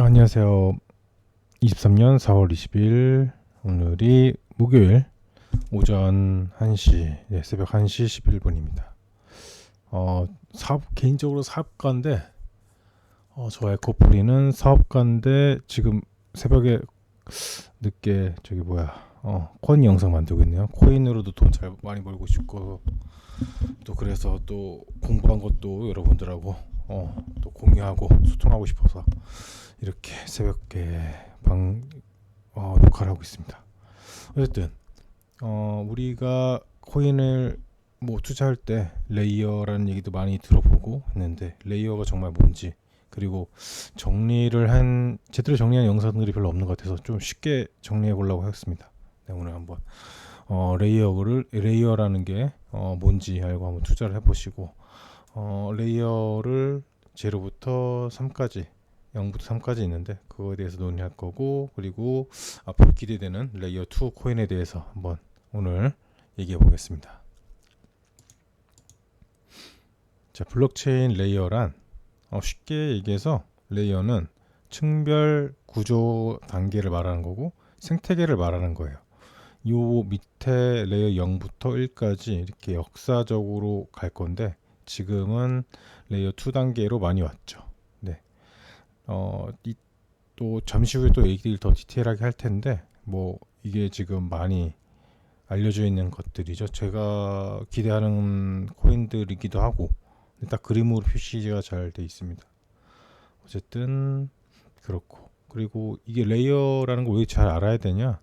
안녕하세요. 23년 4월 20일 오늘이 목요일 오전 1시 예, 새벽 1시 11분입니다. 어, 사업 개인적으로 사업가인데 어, 저 에코프리는 사업가인데 지금 새벽에 늦게 저기 뭐야 어, 코인 영상 만들고 있네요. 코인으로도 돈 잘 많이 벌고 싶고 또 그래서 또 공부한 것도 여러분들하고 어, 또 공유하고 소통하고 싶어서 이렇게 새벽에 방 어, 녹화를 하고 있습니다. 어쨌든 어, 우리가 코인을 뭐 투자할 때 레이어라는 얘기도 많이 들어보고 했는데 레이어가 정말 뭔지 그리고 정리를 한 제대로 정리한 영상들이 별로 없는 것 같아서 좀 쉽게 정리해 보려고 했습니다. 네, 오늘 한번 어, 레이어를 레이어라는 게 어, 뭔지 알고 한번 투자를 해보시고 어, 레이어를 제로부터 3까지 0부터 3까지 있는데 그거에 대해서 논의할 거고 그리고 앞으로 기대되는 레이어 2 코인에 대해서 한번 오늘 얘기해 보겠습니다. 자, 블록체인 레이어란 어, 쉽게 얘기해서 레이어는 층별 구조 단계를 말하는 거고 생태계를 말하는 거예요. 요 밑에 레이어 0부터 1까지 이렇게 역사적으로 갈 건데 지금은 레이어 2 단계로 많이 왔죠. 네. 어, 이, 또 잠시 후에 또 얘기를 더 디테일하게 할 텐데 뭐 이게 지금 많이 알려져 있는 것들이죠. 제가 기대하는 코인들이기도 하고 딱 그림으로 표시가 잘 돼 있습니다. 어쨌든 그렇고 그리고 이게 레이어라는 걸 왜 잘 알아야 되냐?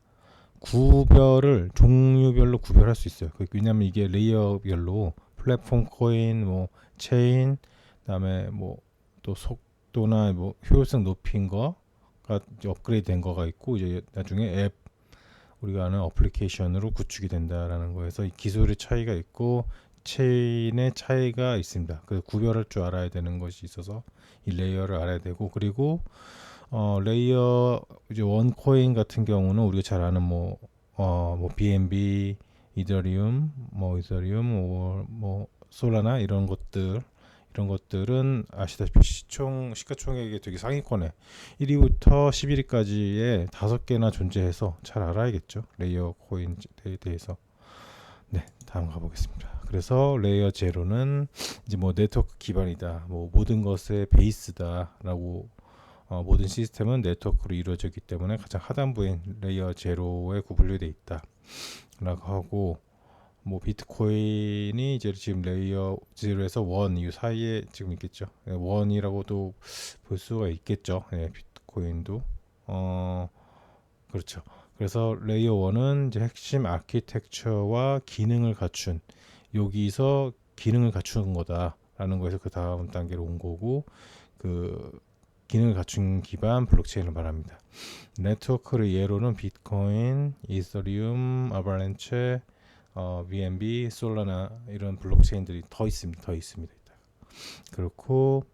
구별을 종류별로 구별할 수 있어요. 그 왜냐하면 이게 레이어별로 플랫폼 코인, 뭐 체인, 그다음에 뭐 또 속도나 뭐 효율성 높인 거가 업그레이드 된 거가 있고 이제 나중에 앱 우리가 아는 어플리케이션으로 구축이 된다라는 거에서 기술의 차이가 있고 체인의 차이가 있습니다. 그 구별할 줄 알아야 되는 것이 있어서 이 레이어를 알아야 되고 그리고 어 레이어 이제 원 코인 같은 경우는 우리가 잘 아는 뭐 어뭐 BNB, 이더리움, 뭐 이더리움, 뭐, 뭐 솔라나 이런 것들 이런 것들은 아시다시피 시총 시가총액이 되게 상위권에 1위부터 11위까지의 다섯 개나 존재해서 잘 알아야겠죠. 레이어 코인에 대해서. 네 다음 가보겠습니다. 그래서 레이어 제로는 이제 뭐 네트워크 기반이다 뭐 모든 것의 베이스다라고 어, 모든 시스템은 네트워크로 이루어졌기 때문에 가장 하단부인 레이어 제로에 구분되어 있다 라고 하고 뭐 비트코인이 이제 지금 레이어 0에서 원이 사이에 지금 있겠죠. 네, 원이라고도 볼 수가 있겠죠. 네, 비트코인도 어 그렇죠. 그래서 레이어 1은 이제 핵심 아키텍처와 기능을 갖춘 여기서 기능을 갖춘 거다라는 거에서 그 다음 단계로 온 거고 그 기능을 갖춘 기반 블록체인을 말합니다. 네트워크를 예로는 비트코인, 이더리움, 아발렌체, 어, BNB, 솔라나 이런 블록체인들이 더 있습니다. 더 있습니다. 그렇고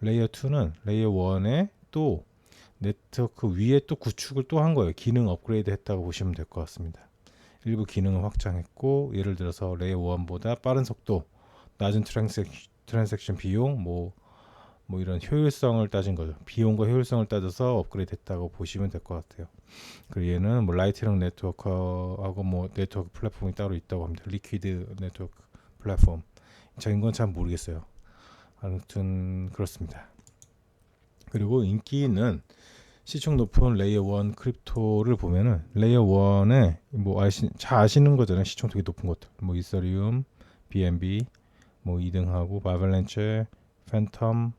레이어 2는 레이어 1에 또 네트워크 위에 또 구축을 또 한 거예요. 기능 업그레이드 했다고 보시면 될 것 같습니다. 일부 기능을 확장했고 예를 들어서 레이어 1보다 빠른 속도, 낮은 트랜색, 트랜섹션 비용, 뭐 뭐 이런 효율성을 따진 거죠. 비용과 효율성을 따져서 업그레이드 했다고 보시면 될 것 같아요. 그리고 얘는 뭐 라이트닝 네트워크하고 뭐 네트워크 플랫폼이 따로 있다고 합니다. 리퀴드 네트워크 플랫폼. 자긴 건잘 모르겠어요. 아무튼 그렇습니다. 그리고 인기 있는 시총 높은 레이어 1 크립토를 보면은 레이어 1에 뭐 아시 잘 아시는 거잖아요. 시총 되게 높은 것들. 뭐 이서리움, BNB, 뭐 2등하고 바벨렌체, 팬텀,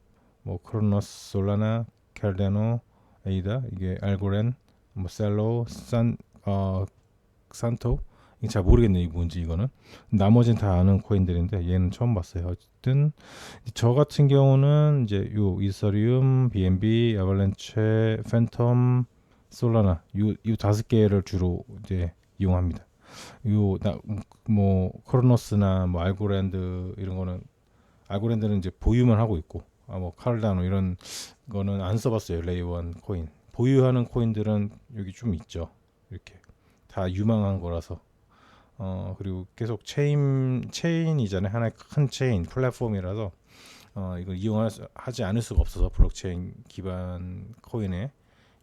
뭐 크로노스, 솔라나, 캘데노, 에이다 이게 알고렌, 뭐 셀로, 산, 어, 산토 이게 잘 모르겠네 이 뭔지 이거는 나머지는 다 아는 코인들인데 얘는 처음 봤어요. 어쨌든 저 같은 경우는 이제 요 이서리움, BNB, 아발렌체, 팬텀, 솔라나 요 요 다섯 개를 주로 이제 이용합니다. 요 나 뭐 크로노스나 뭐 알고랜드 이런 거는 알고랜드는 이제 보유만 하고 있고 아, 뭐 카르다노 이런 거는 안 써봤어요 레이원 코인 보유하는 코인들은 여기 좀 있죠 이렇게 다 유망한 거라서 어 그리고 계속 체인 체인이잖아요 하나의 큰 체인 플랫폼이라서 어, 이걸 이용하지 않을 수가 없어서 블록체인 기반 코인에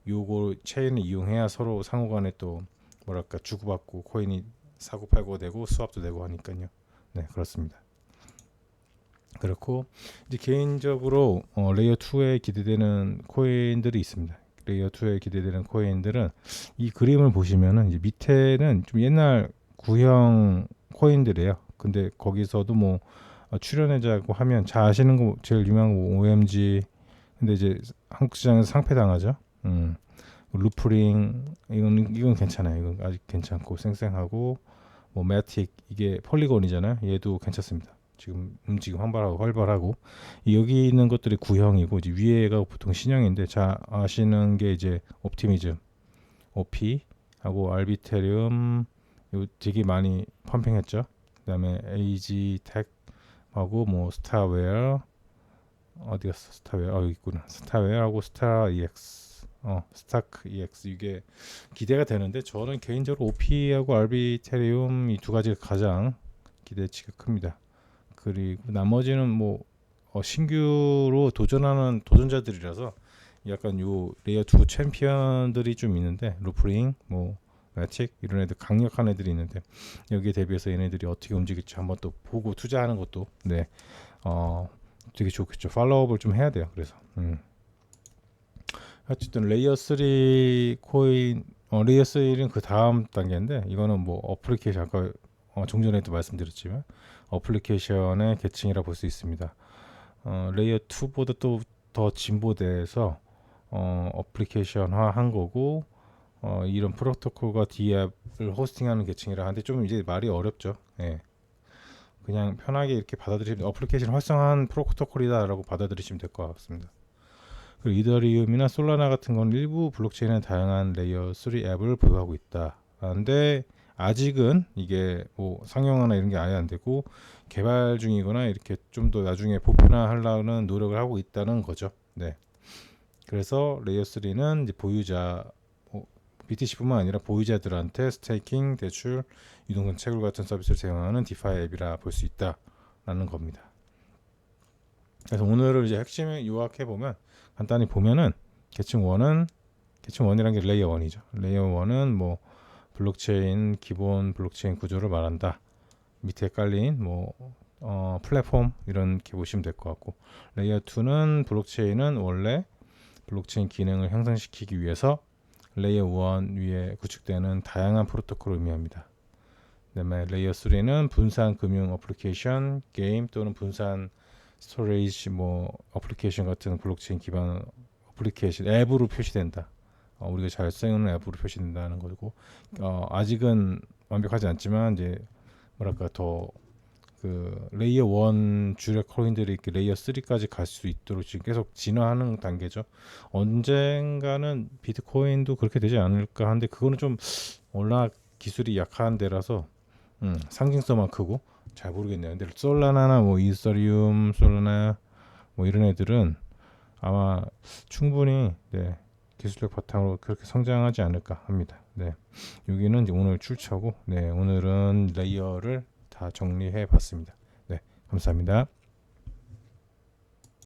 요거 체인을 이용해야 서로 상호간에 또 뭐랄까 주고받고 코인이 사고 팔고 되고 수합도 되고 하니까요. 네 그렇습니다. 그렇고 이제 개인적으로 어, 레이어 2에 기대되는 코인들이 있습니다. 레이어 2에 기대되는 코인들은 이 그림을 보시면은 이제 밑에는 좀 옛날 구형 코인들이에요. 근데 거기서도 뭐 어, 출연해자고 하면 잘 아시는 거 제일 유명한 거 OMG 근데 이제 한국 시장에서 상패 당하죠. 음. 루프링 이건 이건 괜찮아요. 이건 아직 괜찮고 쌩쌩하고 뭐 매틱 이게 폴리곤이잖아요. 얘도 괜찮습니다. 지금 움직임 활발하고 활발하고. 여기 있는 것들이 구형이고 이제 위에가 보통 신형인데 자 아시는 게 이제 옵티미즘, OP 하고 알비테리움 요 되게 많이 펌핑했죠. 그다음에 AG 텍하고 뭐 스타웨어 어디 갔어? 스타웨어? 아 여기 있구나. 스타웨어하고 스타 EX 어 스타크 EX 이게 기대가 되는데 저는 개인적으로 OP하고 알비테리움 이 두 가지가 가장 기대치가 큽니다. 그리고 나머지는 뭐 어, 신규로 도전하는 도전자들이라서 약간 요 레이어 2 챔피언들이 좀 있는데 루프링 뭐 매틱 이런 애들 강력한 애들이 있는데 여기에 대비해서 얘네들이 어떻게 움직일지 한번 또 보고 투자하는 것도 네 어 되게 좋겠죠 팔로우업을 좀 해야 돼요 그래서 음. 어쨌든 레이어 3 코인 어, 레이어 3는 그 다음 단계인데 이거는 뭐 어플리케이션 아까 어, 종전에도 말씀드렸지만 어플리케이션의 계층이라 볼 수 있습니다. 어, 레이어 2보다 또 더 진보돼서 어, 어플리케이션화 한 거고 어, 이런 프로토콜과 DApp을 호스팅하는 계층이라 하는데 좀 이제 말이 어렵죠. 예. 그냥 편하게 이렇게 받아들이면 어플리케이션 활성화한 프로토콜이다라고 받아들이시면 될 것 같습니다. 그리고 이더리움이나 솔라나 같은 건 일부 블록체인의 다양한 레이어 3 앱을 보유하고 있다. 그런데 아직은 이게 뭐 상용화나 이런 게 아예 안 되고 개발 중이거나 이렇게 좀 더 나중에 보편화하려는 노력을 하고 있다는 거죠. 네. 그래서 레이어 3는 이제 보유자 뭐 BTC뿐만 아니라 보유자들한테 스테이킹, 대출, 유동성 채굴 같은 서비스를 제공하는 디파이 앱이라 볼 수 있다라는 겁니다. 그래서 오늘을 이제 핵심을 요약해 보면 간단히 보면은 계층 1은 계층 1이라는 게 레이어 1이죠. 레이어 1은 뭐 블록체인 기본 블록체인 구조를 말한다. 밑에 깔린 뭐 어, 플랫폼 이런 게 보시면 될 것 같고 레이어 2는 블록체인은 원래 블록체인 기능을 향상시키기 위해서 레이어 1 위에 구축되는 다양한 프로토콜을 의미합니다. 그다음에 레이어 3는 분산 금융 어플리케이션, 게임 또는 분산 스토리지 뭐 어플리케이션 같은 블록체인 기반 어플리케이션 앱으로 표시된다. 어, 우리가 잘 쓰는 앱으로 표시된다는 거고 어, 아직은 완벽하지 않지만 이제 뭐랄까 더 그 레이어 1 주력 코인들이 이렇게 레이어 3까지 갈 수 있도록 지금 계속 진화하는 단계죠. 언젠가는 비트코인도 그렇게 되지 않을까 하는데 그거는 좀 워낙 기술이 약한 데라서 음, 상징성만 크고 잘 모르겠네요. 근데 솔라나나 뭐 이더리움, 솔라나 뭐 이런 애들은 아마 충분히 네, 기술력 바탕으로 그렇게 성장하지 않을까 합니다. 네, 여기는 오늘 출처고, 네, 오늘은 레이어를 다 정리해 봤습니다. 네, 감사합니다.